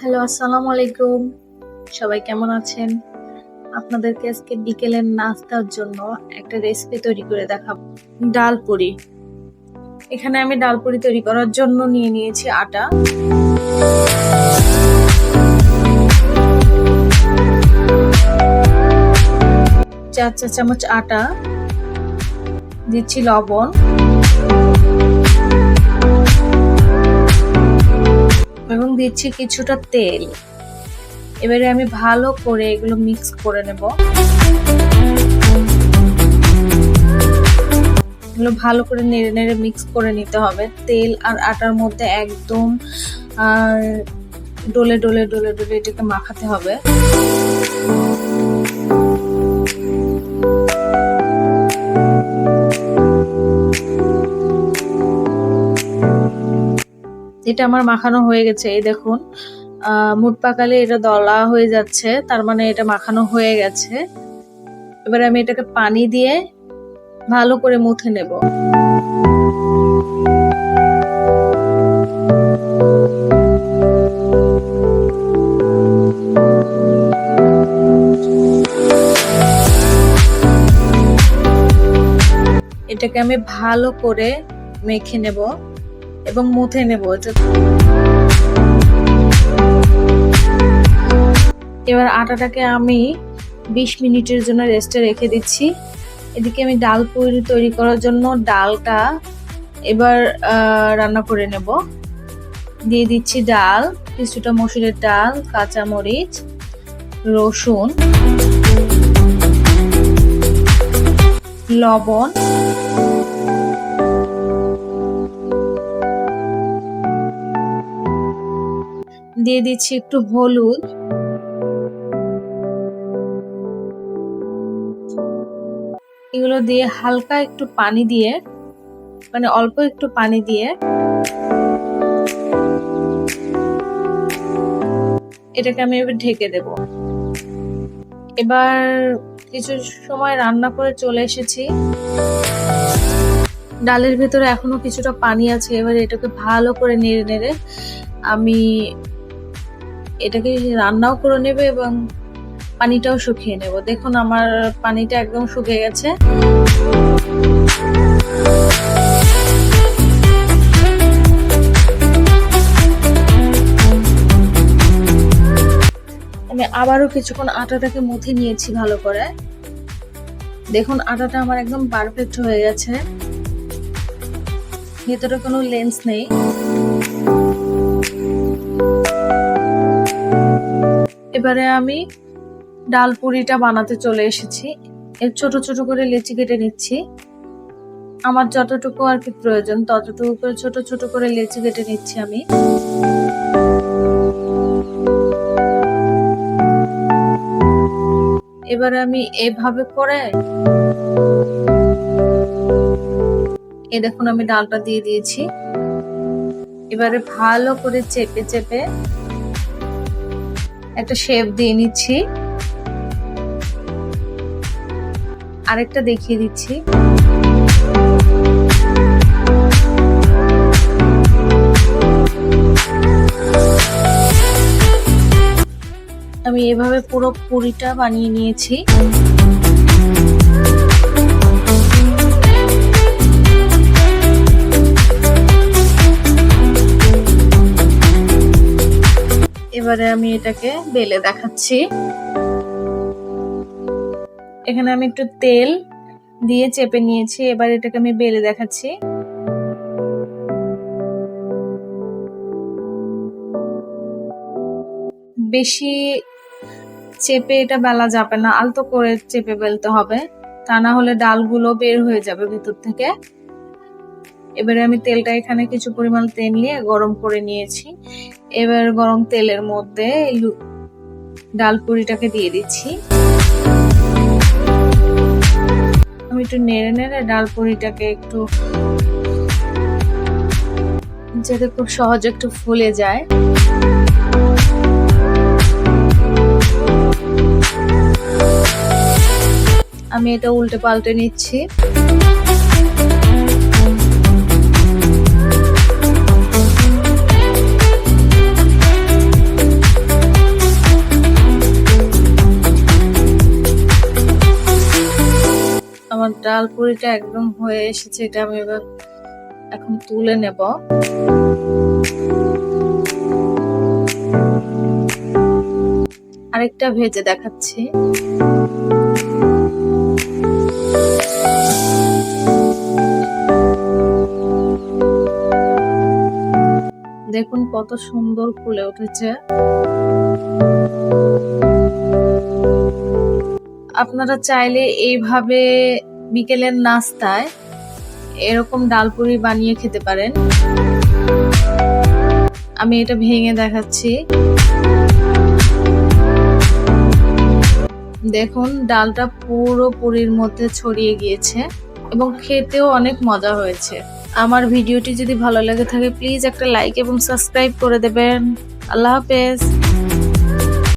Hello, আসসালামু আলাইকুম। সবাই কেমন আছেন? আপনাদেরকে আজকে বিকেলের নাস্তার জন্য একটা রেসিপি তৈরি করে দেখাবো। ডাল পুরি। এখানে আমি ডাল পুরি তৈরি করার জন্য নিয়ে নিয়েছি আটা। চার চা চামচ আটা। দিচ্ছি লবণ। দিচ্ছি কিছুটা তেল। এবারে আমি ভালো করে এগুলো মিক্স করে নেব। এগুলো ভালো করে নেড়ে নেড়ে মিক্স করে নিতে হবে। তেল আর আটার মধ্যে একদম ডোলে ডোলে ডোলে ডোলে এটাকে মাখাতে হবে। এটা আমার মাখানো হয়ে গেছে, এই দেখুন। মুট পাকালে এটা দলা হয়ে যাচ্ছে, তার মানে এটা মাখানো হয়ে গেছে। এবারে আমি এটাকে পানি দিয়ে ভালো করে মুথে নেব। এটাকে আমি ভালো করে মেখে নেব। এবং মুথে নেব এবার আটাটাকে আমি বিশ মিনিটের জন্য রেস্টে রেখে দিচ্ছি। এদিকে আমি ডাল পুরি তৈরি করার জন্য ডালটা এবার রান্না করে নেব। দিয়ে দিচ্ছি ডাল, কিছুটা মসুরের ডাল, কাঁচামরিচ, রসুন, লবণ দিয়ে দিচ্ছি একটু হলুদ। এগুলো দিয়ে হালকা একটু পানি দিয়ে মানে অল্প একটু পানি দিয়ে এটাকে আমি এবার ঢেকে দেব। এবার কিছু সময় রান্না করে চলে এসেছি। ডালের ভেতরে এখনও কিছুটা পানি আছে, এবার এটাকে ভালো করে নেড়ে নেড়ে আমি এটাকে রান্নাও করে নেবে এবং পানিটাও শুকিয়ে নেব। দেখুন আমার পানিটা একদম শুকিয়ে গেছে। আমি আবারও কিছুক্ষণ আটাটাকে মুথে নিয়েছি ভালো করে। দেখুন আটাটা আমার একদম পারফেক্ট হয়ে গেছে। ভেতরে কোনো লেন্স নেই। এবারে আমি ডাল পুরিটা বানাতে চলে এসেছি। এর ছোট ছোট করে লেচি কেটে নিচ্ছি। আমার যতটুকু আর কি প্রয়োজন, ততটুকু করে ছোট ছোট করে লেচি কেটে নিচ্ছি আমি। এবারে আমি এভাবে করে এ দেখুন আমি ডালটা দিয়ে দিয়েছি। এবারে ভালো করে চেপে চেপে একটা শেপ দিয়ে নিচ্ছি। আরেকটা দেখিয়ে দিচ্ছি। আমি এভাবে পুরো পুরিটা বানিয়ে নিয়েছি। এবারে আমি এটাকে বেলে দেখাচ্ছি। এখানে আমি একটু তেল দিয়ে চেপে নিয়েছি, এবার এটাকে আমি বেলে দেখাচ্ছি। বেশি চেপে এটা বেলা যাবে না, আলতো করে চেপে বেলতে হবে, তা না হলে ডালগুলো বের হয়ে যাবে ভিতর থেকে। এবারে আমি তেলটা এখানে কিছু পরিমাণ তেল নিয়ে গরম করে নিয়েছি। এবার গরম তেলের মধ্যে ডাল পুরিটাকে দিয়ে দিচ্ছি। আমি একটু নেড়ে নেড়ে ডাল পুরিটাকে একটু যাতে খুব সহজে একটু ফুলে যায়। আমি এটা উল্টে পাল্টে নিচ্ছি। ডাল পুরিটা একদম হয়ে এসেছে, এটা আমি এবার এখন তুলে নেব। আরেকটা ভেজে দেখাচ্ছি। দেখুন কত সুন্দর ফুলে উঠেছে। আপনারা চাইলে এইভাবে বিকেলের নাস্তায় এরকম ডালপুরি বানিয়ে খেতে পারেন। আমি এটা ভেঙে দেখাচ্ছি। দেখুন, ডালটা পুরো পুরির মধ্যে ছড়িয়ে গিয়েছে এবং খেতেও অনেক মজা হয়েছে। আমার ভিডিওটি যদি ভালো লেগে থাকে, প্লিজ একটা লাইক এবং সাবস্ক্রাইব করে দেবেন। আল্লাহ হাফেজ।